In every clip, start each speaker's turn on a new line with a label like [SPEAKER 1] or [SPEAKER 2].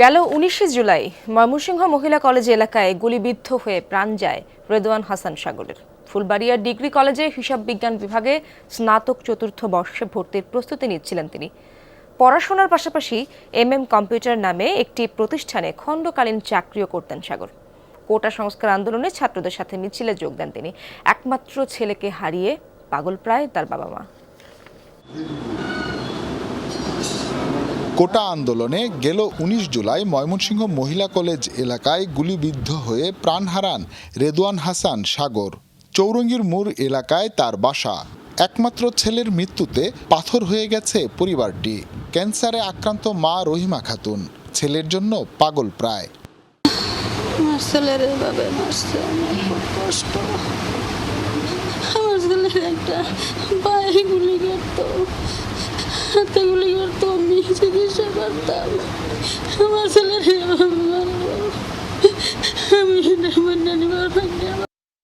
[SPEAKER 1] গেল উনিশে জুলাই, ময়মনসিংহ মহিলা কলেজ এলাকায় গুলিবিদ্ধ হয়ে প্রাণ যায় রেদওয়ান হাসান সাগরের। ফুলবাড়িয়া ডিগ্রি কলেজে হিসাব বিজ্ঞান বিভাগে স্নাতক চতুর্থ বর্ষে ভর্তির প্রস্তুতি নিচ্ছিলেন তিনি। পড়াশোনার পাশাপাশি এম এম কম্পিউটার নামে একটি প্রতিষ্ঠানে খণ্ডকালীন চাকরিও করতেন সাগর। কোটা সংস্কার আন্দোলনে ছাত্রদের সাথে মিছিলে যোগ দেন তিনি। একমাত্র ছেলেকে হারিয়ে পাগল প্রায় তার বাবা মা
[SPEAKER 2] কোটা আন্দোলনে গেল উনিশ জুলাই ময়মনসিংহ মহিলা কলেজ এলাকায় গুলিবিদ্ধ হয়ে প্রাণ হারান রেদওয়ান হাসান সাগর। চৌরঙ্গীর মোড় এলাকায় তার বাসা। একমাত্র ছেলের মৃত্যুতে পাথর হয়ে গেছে পরিবারটি। ক্যান্সারে আক্রান্ত মা রহিমা খাতুন। ছেলের জন্য পাগল প্রায়।
[SPEAKER 3] একটা গুলি করতো, হাতে গুলি করতো চিকিৎসা করতাম আমার ছেলের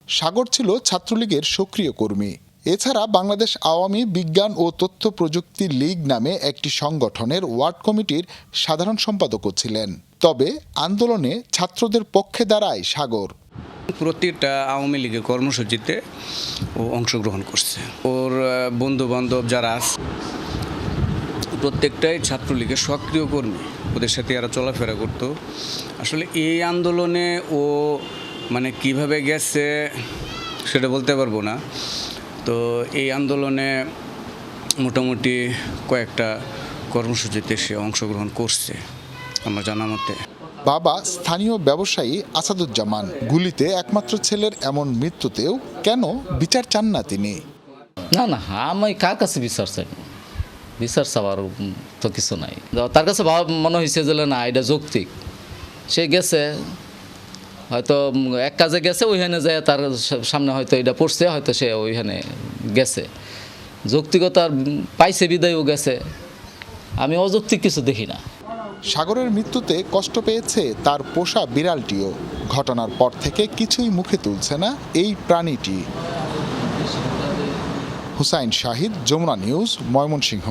[SPEAKER 2] সাগর ছিল ছাত্রলীগের সক্রিয় কর্মী। এছাড়া বাংলাদেশ আওয়ামী বিজ্ঞান ও তথ্য প্রযুক্তি লীগ নামে একটি সংগঠনের ওয়ার্ড কমিটির সাধারণ সম্পাদকও ছিলেন। তবে আন্দোলনে ছাত্রদের পক্ষে দাঁড়ায় সাগর।
[SPEAKER 4] প্রতিটা আওয়ামী লীগের কর্মসূচিতে ও অংশগ্রহণ করছে। ওর বন্ধু বান্ধব যারা আছে প্রত্যেকটাই ছাত্রলীগের সক্রিয় কর্মী। ওদের সাথে এরা চলাফেরা করতো। আসলে এই আন্দোলনে ও মানে কীভাবে গেছে সেটা বলতে পারব না। তো এই আন্দোলনে মোটামুটি কয়েকটা কর্মসূচিতে সে অংশগ্রহণ করছে আমার জানা মতে।
[SPEAKER 2] বাবা স্থানীয় ব্যবসায়ী আসাদুজ্জামান গুলিতে একমাত্র ছেলের এমন মৃত্যুতেও কেন বিচার চান না তিনি?
[SPEAKER 5] না না আমি কার কাছে বিচার চাই? বিচার চাওয়ার তো কিছু নাই। তার কাছে ভাব মনে হয়েছে যে না, এটা যৌক্তিক। সে গেছে, হয়তো এক কাজে গেছে, ওইখানে যায় তার সামনে হয়তো এটা পড়ছে, হয়তো সে ওইখানে গেছে। যৌক্তিকতার পাইছে, বিদায়ও গেছে। আমি অযৌক্তিক কিছু দেখি না।
[SPEAKER 2] সাগরের মৃত্যুতে কষ্ট পেয়েছে তার পোষা বিড়ালটিও। ঘটনার পর থেকে কিছুই মুখে তুলছে না এই প্রাণীটি। হুসাইন শাহিদ যমুনা নিউজ ময়মনসিংহ।